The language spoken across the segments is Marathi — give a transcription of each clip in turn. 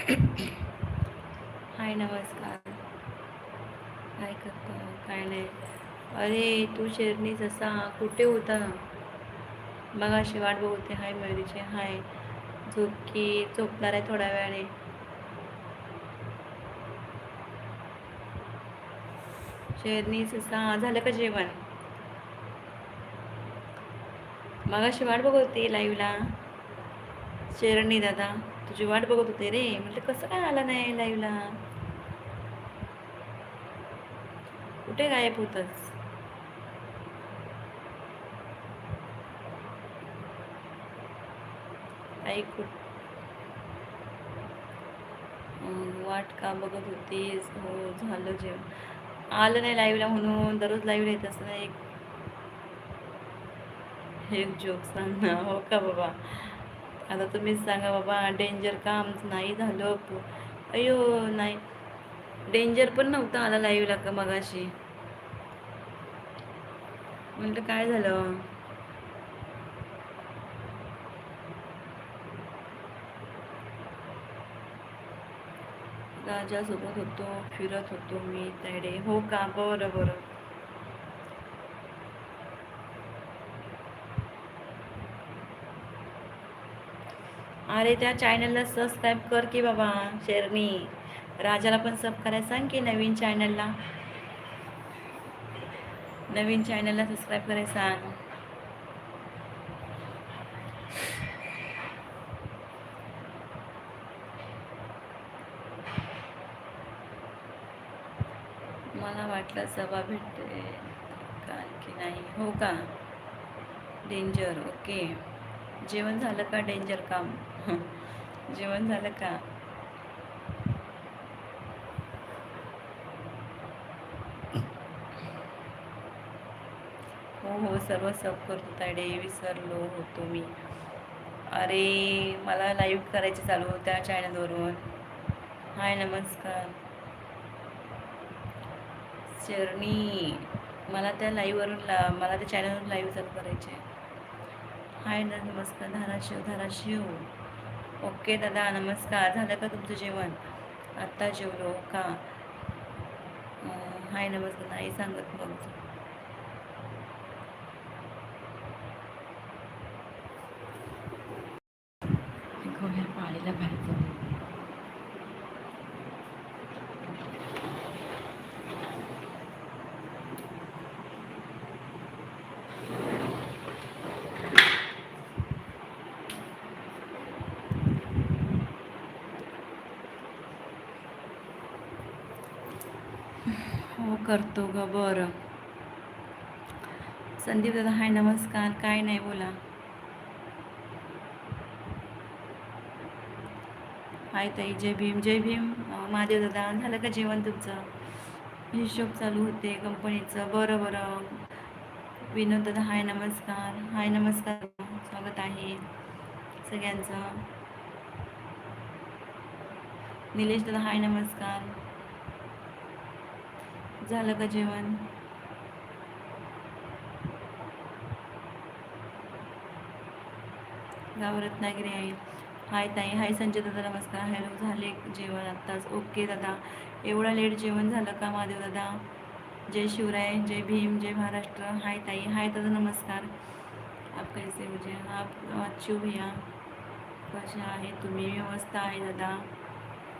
हाय नमस्कार. काय करतो? काय नाही. अरे तू शेरणी जसा कुठे होता? मग अशी वाट बघते हाय मयुरीचे हाय. झोपकी झोपणार आहे थोड्या वेळाने. शेरणी ससा झालं का जेवण? मग अशी वाट बघत होती लाईव्हला शेरणी दादा. तुझी वाट बघत होते रे. म्हटलं कसं काय आला नाही लाईव्हला कुठे गायब होतच आई कुठ? वाट का बघत होतीस? हो झालं जेवण. आलं नाही लाईव्हला म्हणून दररोज लाईव्हला येत असं एक. जोक सांग ना. हो का बाबा? आता तुम्हीच सांगा बाबा डेंजर काम नाही झालं अयो नाही. डेंजर पण नव्हतं आला लाईव्हला का मगाशी? म्हटलं काय झालं? राजासोबत होतो फिरत होतो मी त्याडे. हो का? बरं बरं. अरे त्या चॅनलला सबस्क्राईब कर की बाबा शेरनी. राजाला पण सब करायला सांग की नवीन चॅनलला नवीन चॅनलला सबस्क्राईब करायला सांग. मला वाटलं सभा भेटते. का की नाही. हो का? डेंजर ओके जेवण झालं का? डेंजर काम? जेवण झालं का? हो हो सर्व सब करतो तायडे विसरलो होतो मी. अरे मला लाईव्ह करायचं चालू होत्या चॅनलवरून हाय नमस्कार. चरणी मला त्या लाईव्हवरून ला मला त्या चॅनलवरून लाईव्ह चालू करायचे हाय नमस्कार. धाराशिव धाराशिव. ओके दादा नमस्कार. झालं का तुमचं जेवण? आत्ता जेवलो का? हाय नमस्कार. नाही सांगत मग गोळ्या पाळीला बाहेर जाऊ हो करतो ग बरं. संदीप दादा हाय नमस्कार. काय नाही बोला. हाय ताई. जय भीम जय भीम. माझे महादेव दादा झालं का जेवण तुमचं? हिशोब चालू होते कंपनीचं. बरं बरं. विनोद दादा हाय नमस्कार. हाय नमस्कार. स्वागत आहे सगळ्यांचं. निलेश दादा हाय नमस्कार. झालं का जेवण? गाव रत्नागिरी आहे हाय ताई हाय संजय दादा नमस्कार. हॅलो झाले जेवण आत्ताच? ओके दादा. एवढा लेट जेवण झालं का महादेव दादा? जय शिवराय जय भीम जय महाराष्ट्र. हाय ताई हाय दादा नमस्कार. आप कैसे हो मुझे आप अच्छू हो भैया? कशा आहे तुम्ही? व्यवस्था आहे दादा?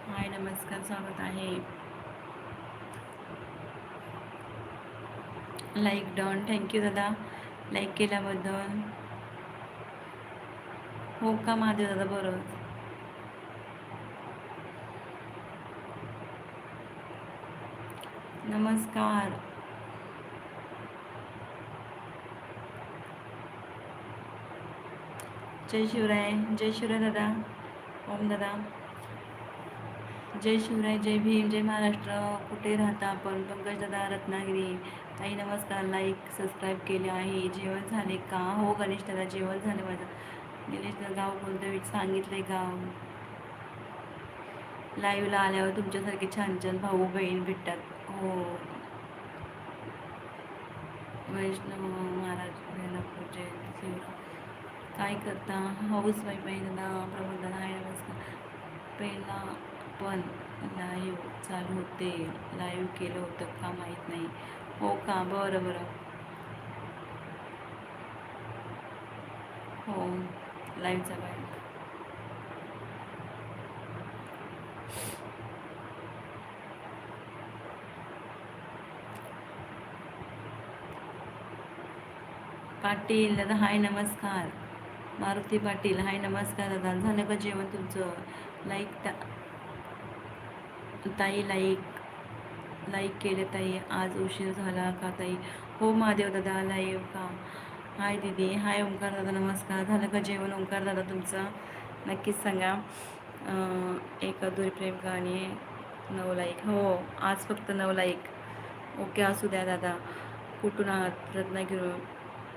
हाय नमस्कार स्वागत आहे. लाईक डन थँक्यू दादा. लाईक केल्याबद्दल. हो का महादेव दादा? बरोबर. नमस्कार. जय शिवराय. जय शिवराय दादा. ओम दादा. जय शिवराय जय भीम जय महाराष्ट्र. कुठे राहता आपण? पंकज दादा रत्नागिरी. ताई नमस्कार. लाईक सबस्क्राईब केले आहे. जेवण झाले का? हो गणेश दादा जेवण झाले माझं. गणेश दादा गाव कोणतं वीट सांगितलंय गाव लाईव्हला आल्यावर तुमच्यासारखे छान छान भाऊ बहीण भेटतात. हो. वैष्णव महाराज जय शिवराय. काय करता? हाऊस वाईफ आहे दादा. प्रमोद दादा आहे नमस्कार. पहिला पण लाईव्ह चालू होते. लाईव्ह केलं होतं का माहीत नाही. हो का? बरं बरं. हो. लाईव्ह चालू आहे पाटील दादा हाय नमस्कार. मारुती पाटील हाय नमस्कार दादा. झालं का जेवण तुमचं? लाईक टा ताई लाईक लाईक केले ताई. आज उशीर झाला का ताई? हो महादेव दादा लाईव्ह का? हाय दीदी. हाय ओंकार दादा नमस्कार. झालं का जेवण ओंकार दादा तुमचं? नक्कीच सांगा. एक अधुरी प्रेम गाणी नऊ लाईक हो आज फक्त नऊ लाईक ओके असू द्या दादा. कुठून आहात? रत्नागिरी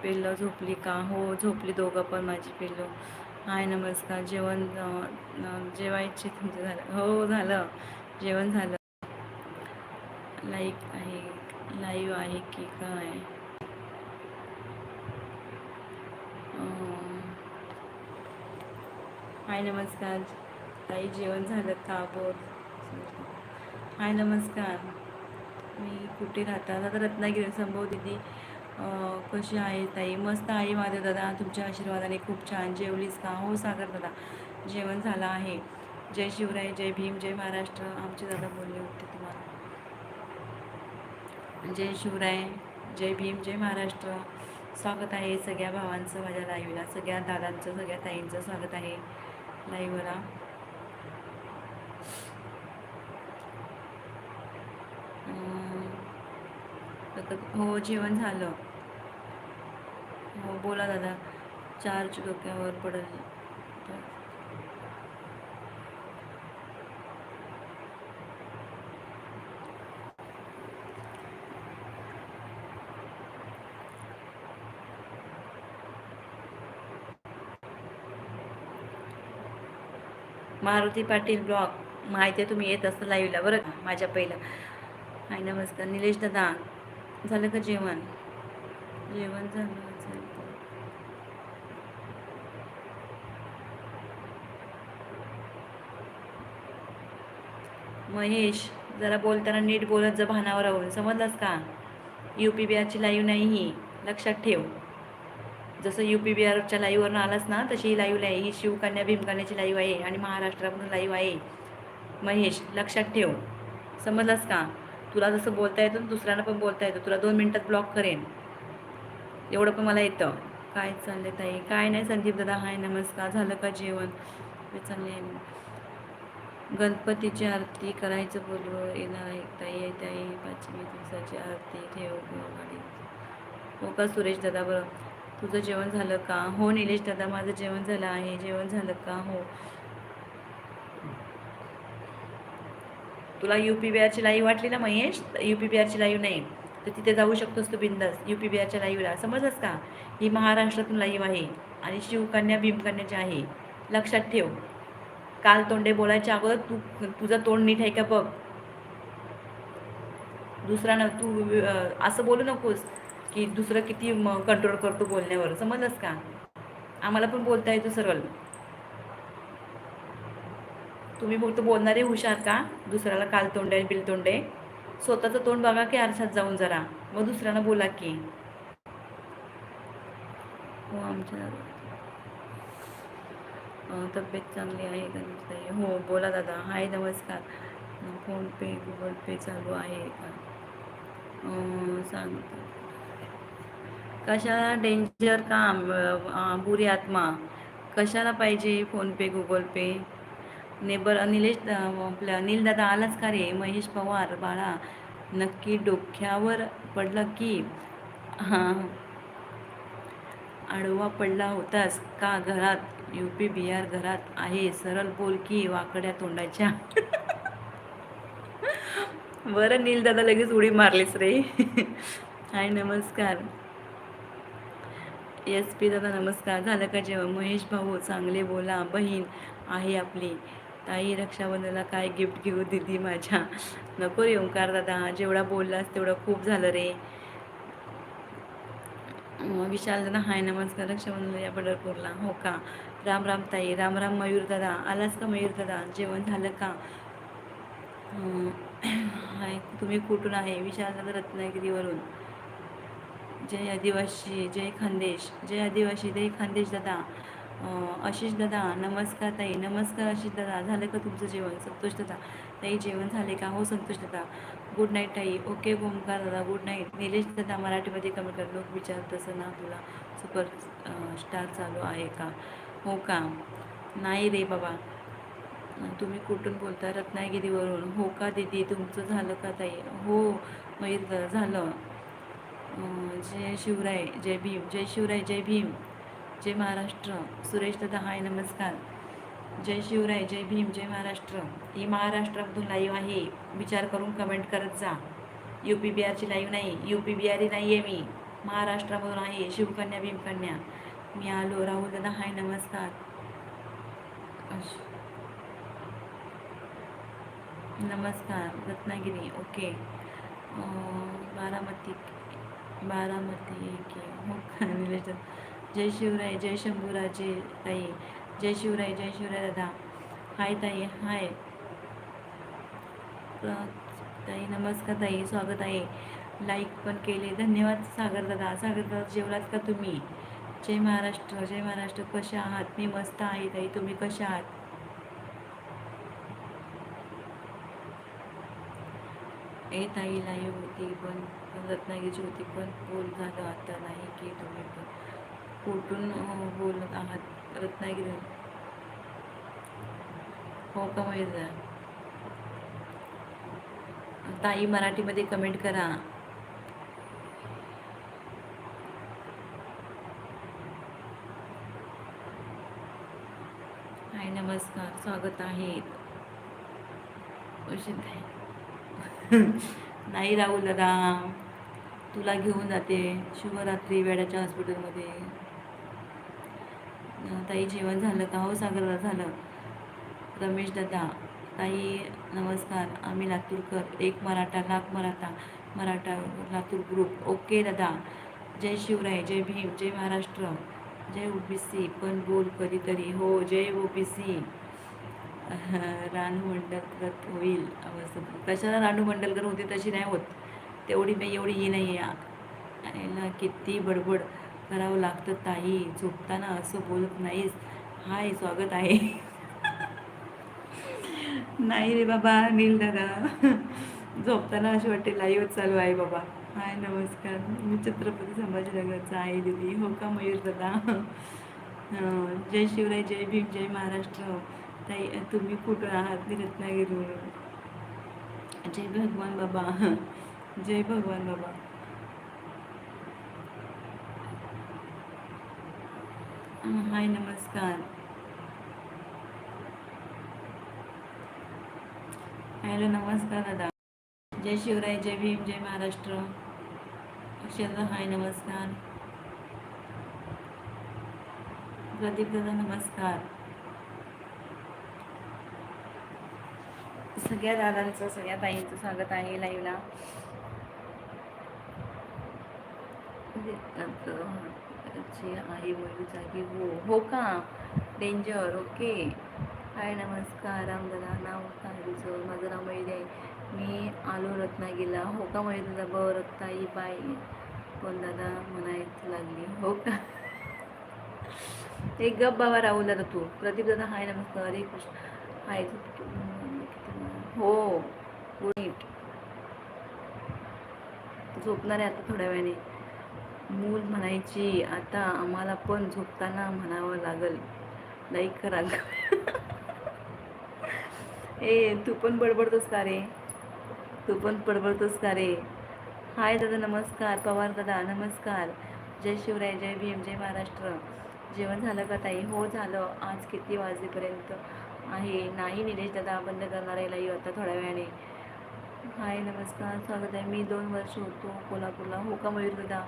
पिल्लं झोपली का? हो झोपली दोघं पण माझी पिल्लं. हाय नमस्कार. जेवण जेवायची तुमचं झालं. हो झालं. जेवण झालं. लाईक आहे लाईव्ह आहे की काय? हाय नमस्कार. ताई जेवण झालं का बोल? हाय नमस्कार. मी कुठे राहता? आता रत्नागिरी संभव दिदी. कशी आहे ताई? मस्त आहे माझ्या दादा. तुमच्या आशीर्वादाने खूप छान जेवलीस का? हो सागर दादा. जेवण झालं आहे. जय शिवराय जय भीम जय महाराष्ट्र. आमचे दादा बोलले होते तुम्हाला. जय शिवराय जय भीम जय महाराष्ट्र. स्वागत आहे सगळ्या भावांचं माझ्या लाईव्हला सगळ्या दादांचं सगळ्या ताईंचं स्वागत आहे लाईव्हला हो जेवण झालं. हो बोला दादा. चार्ज डोक्यावर पडलं. मारुती पाटील ब्लॉग. माहिती आहे तुम्ही येत असता लाईव्हला बरं का? माझ्या पहिलं. हाय नमस्कार. निलेश दादा झालं का जेवण? जेवण झालं झालं. महेश जरा बोलताना नीट बोलत जा भानावर राहून. समजलास का? यू पी बी आरची लाईव्ह नाही ही. लक्षात ठेव. जसं यू पी बी आरच्या लाईव्हवरून आलास ना तशी ही लाईव्ह आहे ही शिवकन्या भीमकन्याची लाईव्ह आहे आणि महाराष्ट्रामधून लाईव्ह आहे. महेश लक्षात ठेव. समजलास का? तुला जसं बोलता येतं दुसऱ्यांना पण बोलता येतं. तुला दोन मिनटात ब्लॉक करेन. एवढं पण मला येतं. काय चाललं ताई? काय नाही संदीप दादा हाय नमस्कार. झालं का जेवण? चालले आहे. गणपतीची आरती करायचं बोललो येणार आहे ताई आहे ताई. पाचवी दिवसाची आरती. ठेव हो का सुरेश दादा? बरं. तुझं जेवण झालं का? हो निलेश दादा माझं जेवण झालं आहे. जेवण झालं का? हो. तुला यू पी बी आरची लाईव्ह वाटली ना महेश? यू पी बी आरची लाईव्ह नाही. तर तिथे जाऊ शकतोस तू बिंदास. यू पी बी आरच्या लाईव्हला. समजस का? ही महाराष्ट्रातून लाईव्ह आहे आणि शिवकन्या भीमकन्याची आहे लक्षात ठेव. काल तोंडे बोलायच्या अगोदर तू तुझं तोंड नीट आहे का बघ? दुसरा न तू असं बोलू नकोस. की दुसरं किती कंट्रोल करतो बोलण्यावर. समजलंस का? आम्हाला पण बोलता येतो सरळ. तुम्ही फक्त बोलणारे हुशार का? दुसऱ्याला काल तोंडे आणि बिलतोंडे स्वतःचं तोंड बघा की आरशात जाऊन जरा. मग दुसऱ्यांना बोला की. हो आमच्या तब्येत चांगली आहे गणपताई हो बोला दादा. हाय नमस्कार. फोनपे गुगल पे चालू आहे का? सांगतो. सांग कशाला डेंजर काम बुरी आत्मा कशाला पाहिजे PhonePe Google Pay? Neighbour Nilesh अं, आपल्या अनिल दादा आलाच का रे? महेश पवार बाळा नक्की डोक्यावर पडलं की हां. आडवा पडला होतास का घरात? यू पी बिहार घरात आहे. सरळ बोल की वाकड्या तोंडाच्या. बरं नील दादा लगेच उडी मारलीस रे. हाय नमस्कार. एस पी दादा नमस्कार. झालं का जेवण? महेश भाऊ चांगले बोला. बहीण आहे आपली. ताई रक्षाबंधनाला काय गिफ्ट घेऊ दिदी माझ्या? नको रे ओंकार दादा. जेवढा बोललास तेवढं खूप झालं रे. विशाल दादा हाय नमस्कार. रक्षाबंधन या पंढरपूरला. हो का? राम राम ताई. राम राम मयूर दादा. आलास का मयूर दादा? जेवण झालं का? हाय तुम्ही कुठून आहे? विशाल दादा रत्नागिरीवरून. जय आदिवासी जय खानदेश जय आदिवासी जय खानदेश दादा. आशिष दादा नमस्कार ताई. नमस्कार आशिष दादा. झालं का तुमचं जेवण? संतोष दादा. ताई जेवण झाले का? हो संतोष दादा. गुड नाईट ताई. ओके ओमकार दादा गुड नाईट निलेश दादा मराठीमध्ये कमेंट कर. लोक विचार तसं ना तुला सुपर स्टार चालू आहे का? हो का? नाही रे बाबा. तुम्ही कुठून बोलता? रत्नागिरीवरून. हो का दीदी? तुमचं झालं का ताई? हो मयूर दादा झालं. जय शिवराय जय भीम जय शिवराय जय भीम जय महाराष्ट्र सुरेश दादा हाय नमस्कार. जय शिवराय जय भीम जय महाराष्ट्र. ही महाराष्ट्रामधून लाईव्ह आहे. विचार करून कमेंट करत जा. यू पी बिहारची लाईव्ह नाही. यू पी बिहारी नाही आहे मी. महाराष्ट्रामधून आहे. शिवकन्या भीमकन्या. मी आलो. राहुल दादा हाय नमस्कार. नमस्कार रत्नागिरी. ओके. बारामती. बारामती के हो जय शिवराय जय शंभूराजे ताई जय शिवराय जय शिवराय दादा. हाय ताई हाय. ताई नमस्कार ताई स्वागत आहे. लाईक पण केले. धन्यवाद सागर दादा. सागर दादा जेवलात का तुम्ही? जय महाराष्ट्र जय महाराष्ट्र. कशा आहात? मी मस्त आहे ताई. तुम्ही कशा आहात? ए ताई लाईव्ह होती पण रत्नागिरीची होती पण बोल झालं आता नाही की तुम्ही पण. कुठून बोलत आहात? रत्नागिरी हो का मयूर ताई मराठीमध्ये कमेंट करा. हाय नमस्कार. स्वागत आहे. उशित आहे. नाही राहुल दादा. तुला घेऊन जाते शुभरात्री वेड्याच्या हॉस्पिटलमध्ये. ताई जेवण झालं का? हो सागर झालं. रमेश दादा ताई नमस्कार. आम्ही लातूरकर एक मराठा लाख मराठा मराठा लातूर ग्रुप ओके दादा. जय शिवराय जय भीम जय महाराष्ट्र जय ओबीसी. पण बोल कधीतरी. हो जय ओबीसी. रानू मंडलकर होईल. अवस्था. कशाला रानू मंडलकर होती तशी नाही होत. तेवढी मी एवढी ही नाही आहे याला किती बडबड करावं लागतं ताई. झोपताना असं बोलत नाहीस. हाय स्वागत आहे. नाही रे बाबा नील दादा. झोपताना असे वाटते लाईव्ह चालू आहे बाबा. हाय नमस्कार. मी छत्रपती संभाजीनगरचा आहे दिदी. हो का मयूर दादा? जय शिवराय जय भीम जय महाराष्ट्र. ताई तुम्ही कुठं आहात? मी रत्नागिरीवरून जय भगवान बाबा. जय भगवान बाबा. हाय नमस्कार. हॅलो नमस्कार दादा. जय शिवराय जय भीम जय महाराष्ट्र. अक्षरदा हाय नमस्कार. प्रदीप दादा नमस्कार. सगळ्या दादांचं सगळ्या ताईंचं स्वागत आहे लाईव्हला ची आहे मयूर जागी हो हो का? डेंजर ओके हाय नमस्कार. रामदादा नाव काय तुझं? माझं नाव मयूर आहे. मी आलो रत्नागिरीला. हो का मयूर दादा? बरं रत्नाई बाय कोण दादा? म्हणायचं लागली. हो का? एक गप बाबा राहुल दादा तू. प्रदीप दादा हाय नमस्कार. हरे कृष्ण हाय हो गुड झोपणार आहे आता थोड्या वेळाने. मूल म्हणायची आता आम्हाला पण झोपताना म्हणावं लागल. लाईक करा ए तू पण बडबडतोस का रे? तू पण बडबडतोस का रे? हाय दादा नमस्कार. पवार दादा नमस्कार. जय शिवराय जय भीम जय महाराष्ट्र. जेवण झालं का ताई? हो झालं. आज किती वाजेपर्यंत? आहे. नाही निलेश दादा बंद करणार आहे लाईव्ह आता थोड्या वेळाने. हाय नमस्कार. स्वागत आहे. मी दोन वर्ष होतो कोल्हापूरला. हो का मयूर दादा?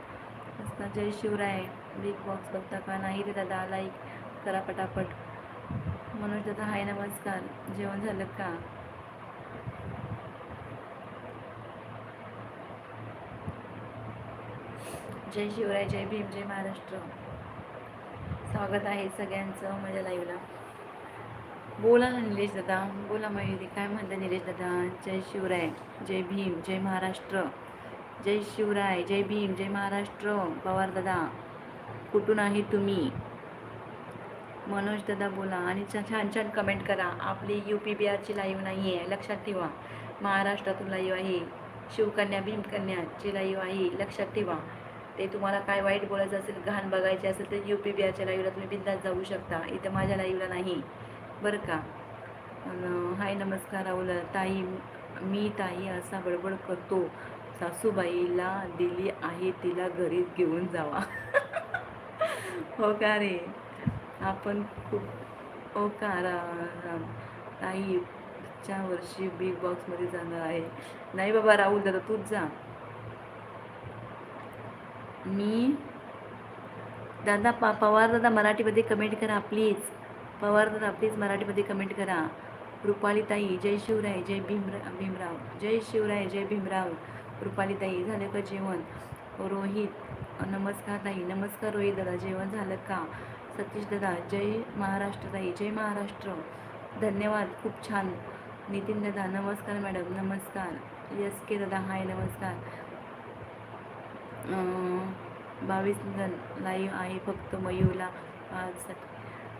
नमस्कार. जय शिवराय. बिग बॉक्स बघता का? नाही रे दादा लाईक करा पटापट. मनोज दादा हाय नमस्कार. जेवण झालं का? जय शिवराय जय भीम जय महाराष्ट्र. स्वागत आहे सगळ्यांचं माझ्या लाईव्हला बोला ना निलेश दादा बोला मयुरी काय म्हणता निलेश दादा? जय शिवराय जय भीम जय महाराष्ट्र. जय शिवराय जय भीम जय महाराष्ट्र. पवार दादा कुठून आहे तुम्ही? मनोज दादा बोला आणि छान छान छान कमेंट करा. आपली यू पी बी आरची लाईव्ह नाही आहे लक्षात ठेवा. महाराष्ट्रातून लाईव्ह आहे. शिवकन्या भीमकन्याची लाईव्ह आहे. लक्षात ठेवा. ते तुम्हाला काय वाईट बोलायचं असेल घाण बघायचे असेल तर यू पी बी आरच्या लाईव्हला तुम्ही बिंदास जाऊ शकता. इथं माझ्या लाईव्हला नाही. बरं का. हाय नमस्कार राहुल ताई मी ताई असा बडबड करतो. सासूबाईला दिली आहे तिला घरीच घेऊन जावा. हो का रे? आपण खूप हो का? रा- राम ताईच्या वर्षी बिग बॉक्समध्ये जाणार आहे. नाही बाबा राहुल दादा तूच जा. मी दादा पा पवार दादा मराठीमध्ये कमेंट करा प्लीज पवार दादा प्लीज मराठीमध्ये कमेंट करा. रुपाली ताई जय शिवराय जय भीमरा भीमराव. जय शिवराय जय भीमराव. रुपाली ताई झालं का जेवण? रोहित नमस्कार ताई. नमस्कार रोहित दादा जेवण झालं का? सतीश दादा जय महाराष्ट्र ताई. जय महाराष्ट्र. धन्यवाद खूप छान. नितीन दादा नमस्कार मॅडम नमस्कार. यस के दादा हाय नमस्कार. बावीस जण लाईव्ह आहे फक्त मयूला पाच अं,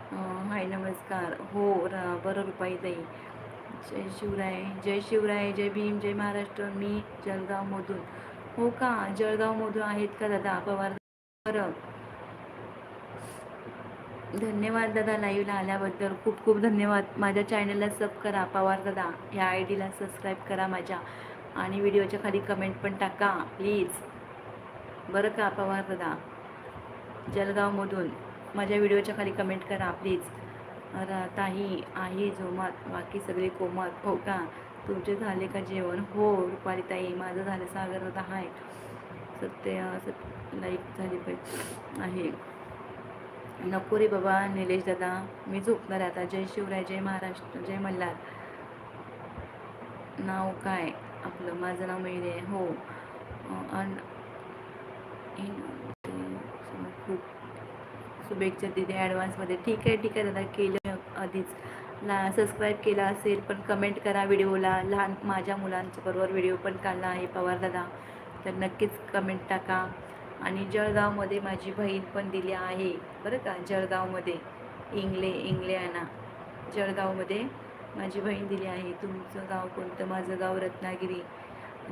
हाय नमस्कार. हो र बरं रुपाई ताई. जय शिवराय जय शिवराय जय भीम जय महाराष्ट्र. मी जळगावमधून हो का? जळगावमधून आहेत का दादा? पवार बरं. धन्यवाद दादा लाईव्हला आल्याबद्दल. खूप खूप धन्यवाद. माझ्या चॅनलला सब करा पवार दादा. ह्या आय डीला सबस्क्राईब करा माझ्या. आणि व्हिडिओच्या खाली कमेंट पण टाका प्लीज बरं का पवार दादा? जळगावमधून माझ्या व्हिडिओच्या खाली कमेंट करा प्लीज. ताही आहे जोमात बाकी सगळे कोमात. हो का? तुमचे झाले का जेवण? हो रुपाली ताई माझं झालं. सागर होता हाय. सत्य सत्य लाईक झाली पाहिजे आहे. नको रे बाबा निलेश दादा. मी झोपणार आहे आता. जय शिवराय जय महाराष्ट्र जय मल्हार. नाव काय? आपलं माझं नाव मयुरी हो. आणि अन शुभेच्छा दिली ॲडव्हान्समध्ये ठीक आहे ठीक आहे दादा केलं आधीच. ला सबस्क्राईब केला असेल पण कमेंट करा व्हिडिओला. लहान माझ्या मुलांच्या बरोबर व्हिडिओ पण काढला आहे पवार दादा. तर नक्कीच कमेंट टाका. आणि जळगावमध्ये माझी बहीण पण दिली आहे. बरं का? जळगावमध्ये. इंगले इंगलेआना जळगावमध्ये माझी बहीण दिली आहे. तुमचं गाव कोणतं? माझं गाव रत्नागिरी.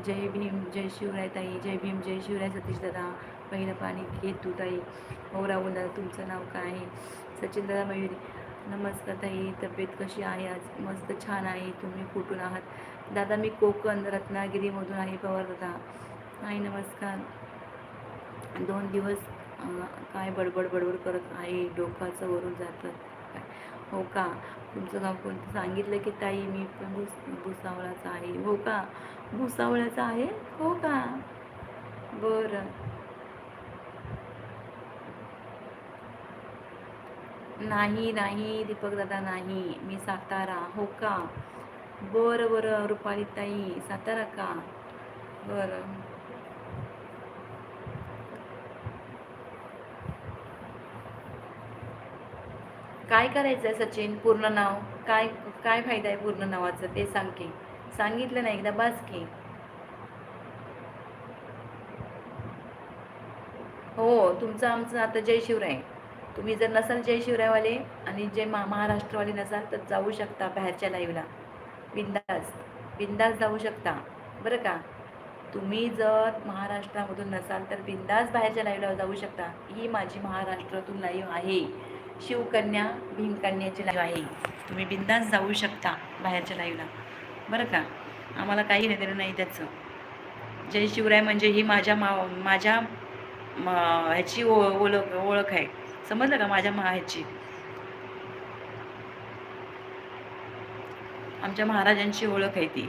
जय भीम जय शिवराय ताई. जय भीम जय शिवराय सतीश दादा. पहिलं पाणी घेत ताई हो राहुल दादा तुमचं नाव काय आहे? सचिन दादा मयुरी नमस्कार ताई तब्येत कशी आहे आज? मस्त छान आहे. तुम्ही कुठून आहात? दादा मी कोकण रत्नागिरीमधून आहे पवार दादा. हाय नमस्कार. दोन दिवस काय बडबड बडबड करत आहे? डोकाचं वरून जातं हो का? तुमचं गाव कोणतं? सांगितलं की ताई मी पण भुस भुसावळाचा आहे. हो का? भुसावळ्याचा आहे? हो का? बरं. नाही नाही दीपकदादा नाही. मी सातारा हो का? बरं बरं रुपाली ताई सातारा का? बरं. काय करायचं आहे सचिन? पूर्ण नाव? काय काय फायदा आहे पूर्ण नावाचं? ते सांग की. सांगितलं नाही एकदा बस की. हो तुमचं आमचं आता जय शिवराय तुम्ही जर नसाल जय शिवरायवाले आणि जे मा महाराष्ट्रवाले नसाल तर जाऊ शकता बाहेरच्या लाईव्हला बिंदास. बिंदास जाऊ शकता. बरं का? तुम्ही जर महाराष्ट्रामधून नसाल तर बिंदास बाहेरच्या लाईव्हला जाऊ शकता. ही माझी महाराष्ट्रातून लाईव्ह आहे. शिवकन्या भीमकन्याची लाईव्ह आहे. तुम्ही बिंदास जाऊ शकता बाहेरच्या लाईव्हला बरं का? आम्हाला काही घेणं नाही त्याचं. जय शिवराय म्हणजे ही माझ्या मा माझ्या ह्याची ओ ओळख ओळख आहे. समजलं का माझ्या माहेची आमच्या महाराजांची ओळख आहे ती.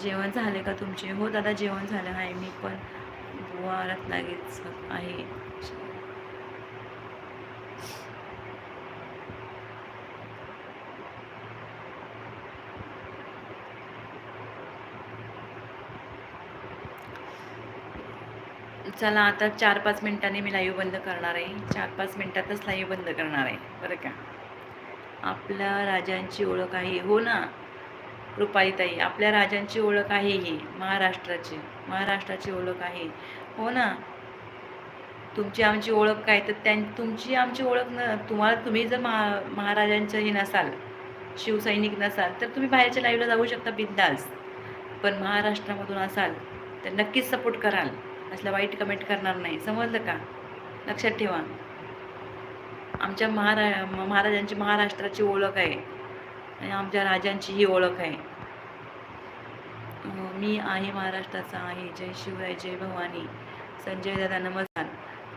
जेवण झाले का तुमचे? हो दादा जेवण झालं. आहे मी पण. बुवा रत्नागिरीच आहे. चला आता चार पाच मिनटाने मी लाईव्ह बंद करणार आहे. चार पाच मिनटातच लाईव्ह बंद करणार आहे. बरं का? आपल्या राजांची ओळख आहे. हो ना? रुपालीताई आपल्या राजांची ओळख आहे ही. महाराष्ट्राची. महाराष्ट्राची ओळख आहे. हो ना? तुमची आमची ओळख काय? तर त्यां तुमची आमची ओळख न तुम्हाला तुम्ही जर महा महाराजांचं हे नसाल शिवसैनिक नसाल तर तुम्ही बाहेरच्या लाईव्हला जाऊ शकता बिंदास. पण महाराष्ट्रामधून असाल तर नक्कीच सपोर्ट कराल. असल्या वाईट कमेंट करणार नाही. समजलं का? लक्षात ठेवा. आमच्या महारा महाराजांची महाराष्ट्राची ओळख आहे. आणि आमच्या राजांची ही ओळख आहे. मी आहे महाराष्ट्राचा आहे. जय शिवराय जय भवानी. संजय दादा नमस्कार.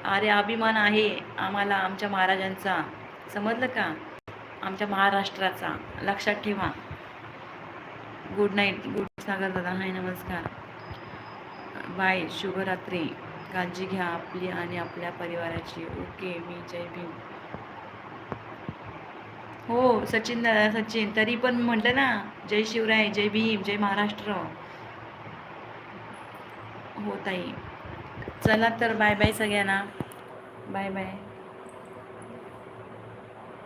अरे अभिमान आहे आम्हाला आमच्या महाराजांचा. समजलं का? आमच्या महाराष्ट्राचा. लक्षात ठेवा. गुड नाईट गुड सागर दादा हाय नमस्कार. बाय शुभरात्री. काळजी घ्या आपली आणि आपल्या परिवाराची. ओके मी जय भीम. हो सचिन दादा सचिन तरी पण म्हटलं ना जय शिवराय जय भीम जय महाराष्ट्र. हो ताई. चला तर बाय बाय सगळ्यांना. Bye bye